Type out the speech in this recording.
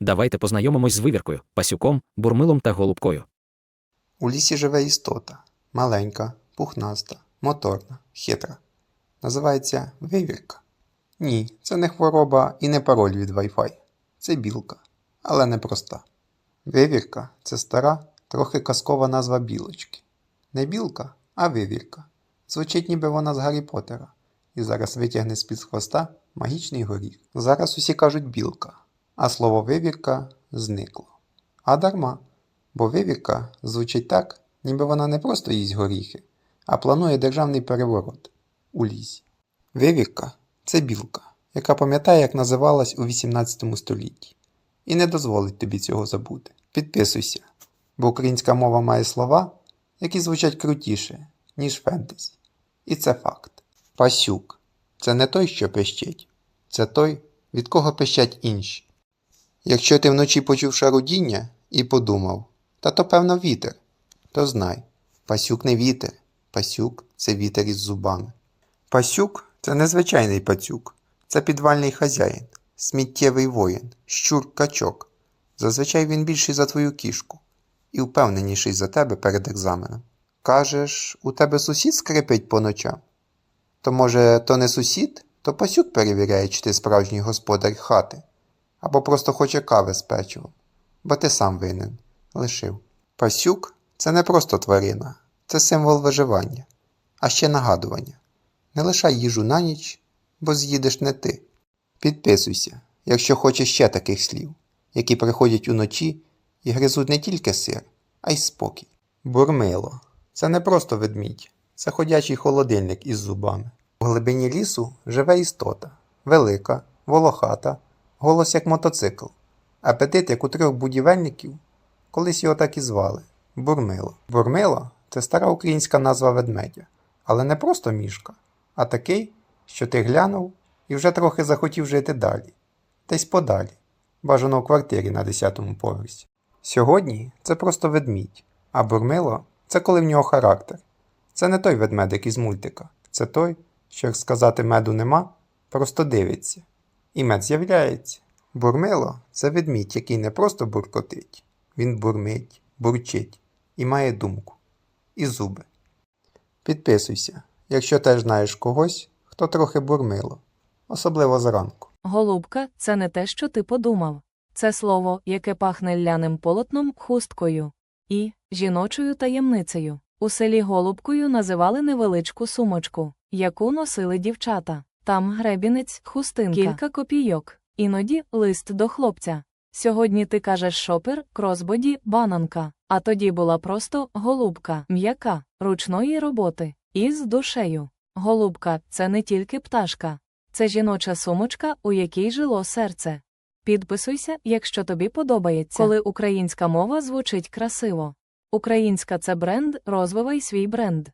Давайте познайомимось з вивіркою, пасюком, бурмилом та голубкою. У лісі живе істота. Маленька, пухнаста, моторна, хитра. Називається вивірка. Ні, це не хвороба і не пароль від Wi-Fi. Це білка, але не проста. Вивірка це стара, трохи казкова назва білочки. Не білка, а вивірка. Звучить ніби вона з Гаррі Поттера. І зараз витягне з-під хвоста магічний горіх. Зараз усі кажуть білка, а слово вивірка зникло. А дарма, бо вивірка звучить так, ніби вона не просто їсть горіхи, а планує державний переворот у лісі. Вивірка це білка, яка пам'ятає, як називалась у 18 столітті, і не дозволить тобі цього забути. Підписуйся, бо українська мова має слова, які звучать крутіше, ніж фентезі. І це факт. Пасюк це не той, що пищить, це той, від кого пищать інші. Якщо ти вночі почув шарудіння і подумав, та то певно вітер, то знай, пасюк не вітер, пасюк це вітер із зубами. Пасюк це незвичайний пацюк, це підвальний хазяїн, сміттєвий воїн, щур качок. Зазвичай він більший за твою кішку і впевненіший за тебе перед екзаменом. Кажеш, у тебе сусід скрипить по ночам? То може, то не сусід, то пасюк перевіряє, чи ти справжній господар хати, або просто хоче кави з печивом, бо ти сам винен, лишив. Пасюк це не просто тварина, це символ виживання, а ще нагадування. Не лишай їжу на ніч, бо з'їдеш не ти. Підписуйся, якщо хочеш ще таких слів, які приходять уночі і гризуть не тільки сир, а й спокій. Бурмило це не просто ведмідь, це ходячий холодильник із зубами. У глибині лісу живе істота, велика, волохата, голос як мотоцикл, апетит як у трьох будівельників, колись його так і звали Бурмило. Бурмило це стара українська назва ведмедя, але не просто мішка, а такий, що ти глянув і вже трохи захотів жити далі, десь подалі, бажано у квартирі на 10-му поверсі. Сьогодні це просто ведмідь, а бурмило це коли в нього характер. Це не той ведмедик із мультика, це той, що, як сказати, меду нема, просто дивиться. І мед з'являється. Бурмило це ведмідь, який не просто буркотить, він бурмить, бурчить і має думку. І зуби. Підписуйся, якщо теж знаєш когось, хто трохи бурмило, особливо зранку. Голубка це не те, що ти подумав. Це слово, яке пахне ляним полотном, хусткою і жіночою таємницею. У селі голубкою називали невеличку сумочку, яку носили дівчата. Там гребінець, хустинка, кілька копійок, іноді лист до хлопця. Сьогодні ти кажеш шопер, кросбоді, бананка, а тоді була просто голубка, м'яка, ручної роботи, із душею. Голубка це не тільки пташка, це жіноча сумочка, у якій жило серце. Підписуйся, якщо тобі подобається, коли українська мова звучить красиво. Українська це бренд, розвивай свій бренд.